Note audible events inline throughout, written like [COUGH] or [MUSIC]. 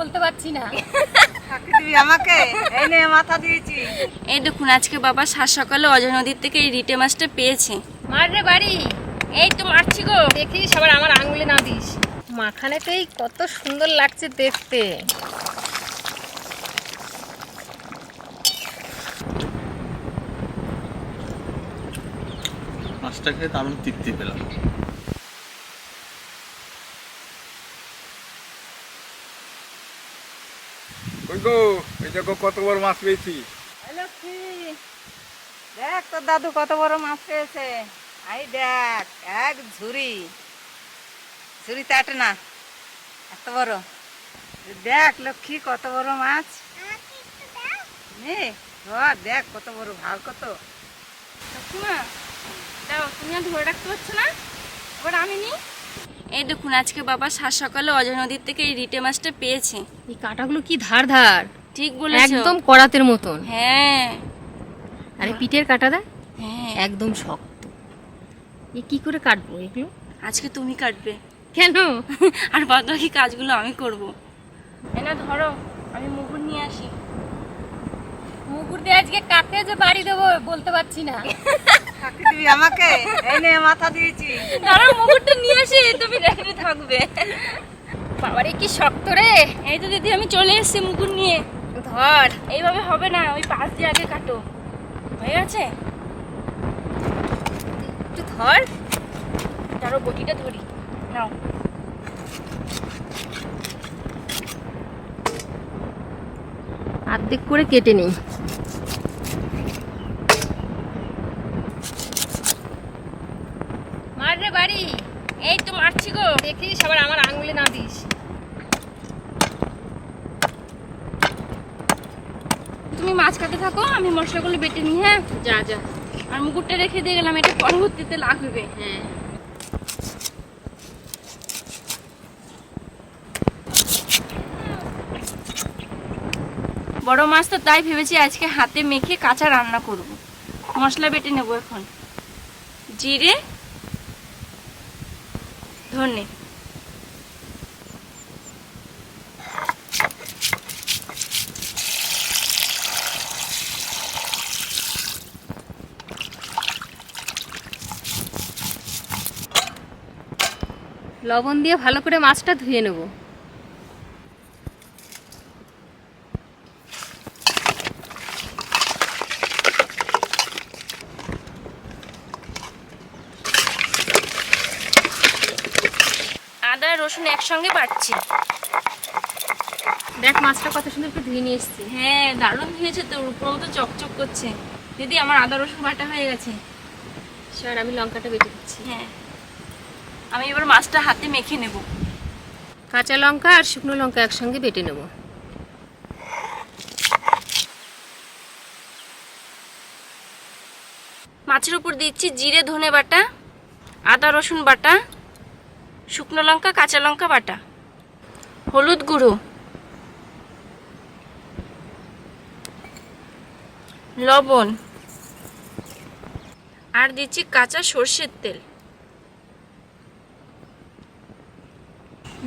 বলতে পারছি না। আমাকে? এই নে মাথা দিয়েছি। এই দেখুন আজকে বাবা সাত সকালে অজয় নদীর থেকে এই রিটে মাছটা পেয়েছে। মার রে বাড়ি। এই তো মারছি গো। দেখিস আবার আমার আঙুলে না দিস। মাখানেতেই কত সুন্দর লাগছে দেখতে। মাছটা খেয়ে দারুণ তৃপ্তি পেলাম। গো এই দেখো কত বড় মাছ পেয়েছি। লক্ষ্মী দেখ তোর দাদু কত বড় মাছ পেয়েছে। আই দেখ এক ঝুড়ি। ঝুড়ি তাটে না এত বড়। দেখ লক্ষ্মী কত বড় মাছ। নে ধর দেখ কত বড় ভাগ কত। দাও তুমি ধরে রাখতে পারছ না? এবার আমি নি এই দেখুন আজকে বাবা সাত সকালে অজয় নদীর থেকে এই রিটে মাছটা পেয়েছে। এই কাঁটাগুলো কি ধার ধার ঠিক বলেছ। একদম করাতের মতন। হ্যাঁ। আরে পিঠের কাটা দেয় হ্যাঁ। একদম শক্ত। এ কি করে কাটবো এগুলো? আজকে তুমি কাটবে। কেন? [LAUGHS] আর বাদ বাকি কাজগুলো আমি করব। এনা ধরো আমি মুগুর নিয়ে আসি। মুকুর দিয়ে আজকে কাকে যে বাড়ি দেবো বলতে পারছি না। [LAUGHS] ফাঁকি দিবি আমাকে? এই নে মাথা দিয়েছি। দাঁড়াও মুগুরটা নিয়ে আসি তুমি রেখে থাকবে। বাবারে কি শক্ত রে। এই তো দিদি আমি চলে এসেছি মুগুর নিয়ে। ধর। এইভাবে হবে না ওই পাশ দিয়ে আগে কাটো। হয়ে গেছে? একটু ধর। ধরো বটিটা ধরি। নাও। আর্ধেক করে কেটে নেই মার রে বাড়ি এই তো মারছি গো। দেখিস আবার আমার আঙুলে না দিস। তুমি মাছ কাটে থাকো আমি মশলাগুলো বেটে নিই হ্যাঁ? যা যা। আর মুকুটটা রেখে দিয়ে গেলাম এটা পরবর্তীতে লাগবে। হ্যাঁ। বড় মাছ তো তাই ভেবেছি আজকে হাতে মেখে কাঁচা রান্না করব। মশলা বেটে নেব এখন। জিরে ধনে লবণ দিয়ে ভালো করে মাছটা ধুয়ে নেব। আদা রসুন একসঙ্গে বাটছি। দেখ মাছটা কত সুন্দর করে ধুয়ে নিয়ে এসেছি। হ্যাঁ দারুণ হয়েছে তো উপর মতো চকচক করছে। দিদি আমার আদা রসুন বাটা হয়ে গেছে। স্যার আমি লঙ্কাটা বেটে দিচ্ছি। হ্যাঁ। আমি এবার মাছটা হাতে মেখে নেব। কাঁচা লঙ্কা আর শুকনো লঙ্কা একসঙ্গে বেটে নেব। মাছের উপর দিচ্ছি জিরে ধনে বাটা আদা রসুন বাটা শুকনো লঙ্কা কাঁচা লঙ্কা বাটা। হলুদ গুঁড়ো। লবণ। আর দিচ্ছি কাঁচা সর্ষের তেল।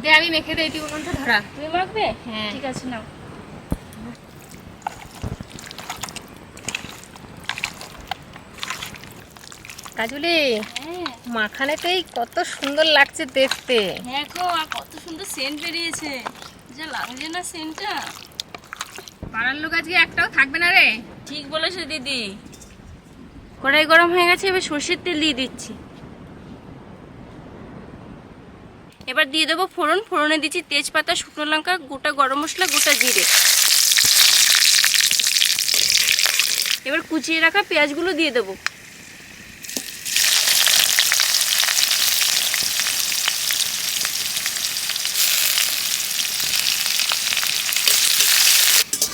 দে আমি মেখে দিই তুই উনুনটা ধরা। তুমি মাখবে? হ্যাঁ। ঠিক আছে নাও। কাজুলি হ্যাঁ মাখানেতেই কত সুন্দর লাগছে দেখতে। হ্যাঁ গো আর কত সুন্দর সেন্ট বেরিয়েছে। যা লাগছে না সেন্টটা পাড়ার লোক আজকে একটাও থাকবে না রে। ঠিক বলেছ দিদি। কড়াই গরম হয়ে গেছে এবার সর্ষের তেল দিয়ে দিচ্ছি। এবার দিয়ে দেবো ফোড়ন। ফোড়নে দিচ্ছি তেজপাতা শুকনো লঙ্কা গোটা গরম মশলা গোটা জিরে। এবার কুচিয়ে রাখা পেঁয়াজগুলো দিয়ে দেবো।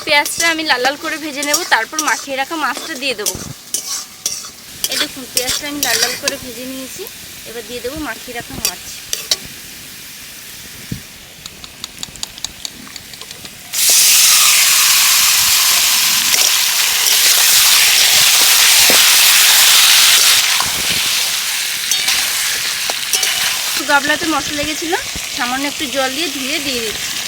পেঁয়াজটা আমি লাল লাল করে ভেজে নেব, তারপর মাখিয়ে রাখা মাছটা দিয়ে দেবো। এই দেখুন, পেঁয়াজটা আমি লাল লাল করে ভেজে নিয়েছি, এবার দিয়ে দেবো মাখিয়ে রাখা মাছ। গাবলাতে মশলা লেগেছিল, সামান্য একটু জল দিয়ে ধুয়ে দিয়ে দিচ্ছি।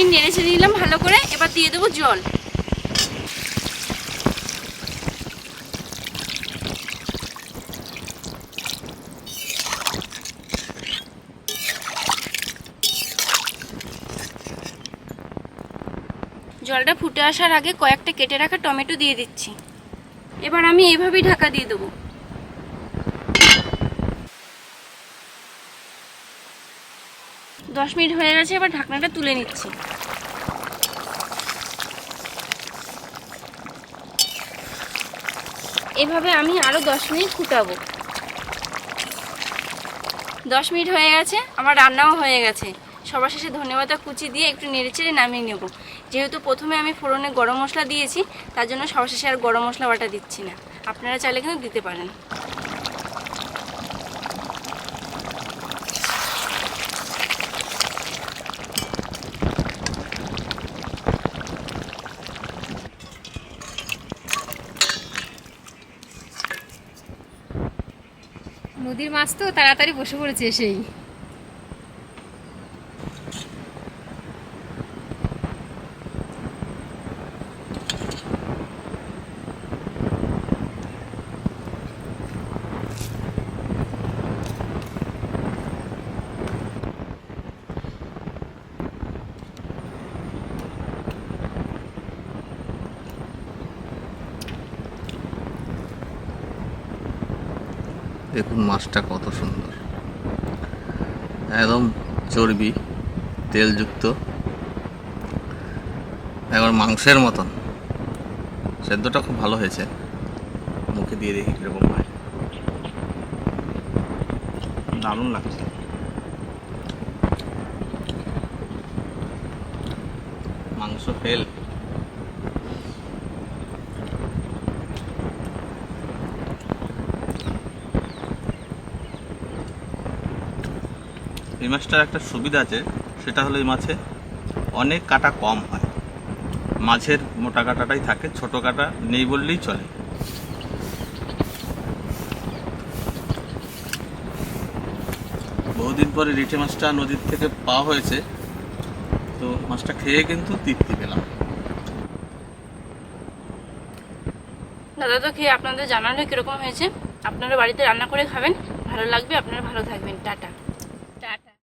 মিনিট নেড়ে ছেড়ে নিলাম ভালো করে, এবার দিয়ে দেবো জল। জলটা ফুটে আসার আগে কয়েকটা কেটে রাখা টমেটো দিয়ে দিচ্ছি। এবার আমি এভাবেই ঢাকা দিয়ে দেবো। দশ মিনিট হয়ে গেছে, এবার ঢাকনাটা তুলে নিচ্ছি। এভাবে আমি আরও দশ মিনিট ফুটাবো। দশ মিনিট হয়ে গেছে, আমার রান্নাও হয়ে গেছে। সবার শেষে ধনেপাতা কুচি দিয়ে একটু নেড়েচেড়ে নামিয়ে নেব। যেহেতু প্রথমে আমি ফোড়নে গরম মশলা দিয়েছি, তার জন্য সবার শেষে আর গরম মশলা বাটা দিচ্ছি না। আপনারা চাইলে কিন্তু দিতে পারেন। নদীর মাছ তো তাড়াতাড়ি বসে পড়েছে এসেই। দেখুন মাছটা কত সুন্দর। একদম চর্বি, তেলযুক্ত। একবার মাংসের মতন। সেদ্ধটা খুব ভালো হয়েছে। মুখে দিয়ে দেখি কীরকম হয়। দারুণ লাগছে। মাংস ফেল। এই মাছটার একটা সুবিধা আছে, সেটা হলো এই মাছে অনেক কাটা কম হয়। মাছের মোটা কাটাটাই থাকে, ছোট কাটা নেই বললেই চলে। বহুদিন পরে রিঠে মাছটা নদীর থেকে পাওয়া হয়েছে, তো মাছটা খেয়ে কিন্তু তৃপ্তি পেলাম। দাদা তো খেয়ে আপনাদের জানালে কীরকম হয়েছে? আপনারা বাড়িতে রান্না করে খাবেন? ভালো লাগবে? আপনারা ভালো থাকবেন। টাটা।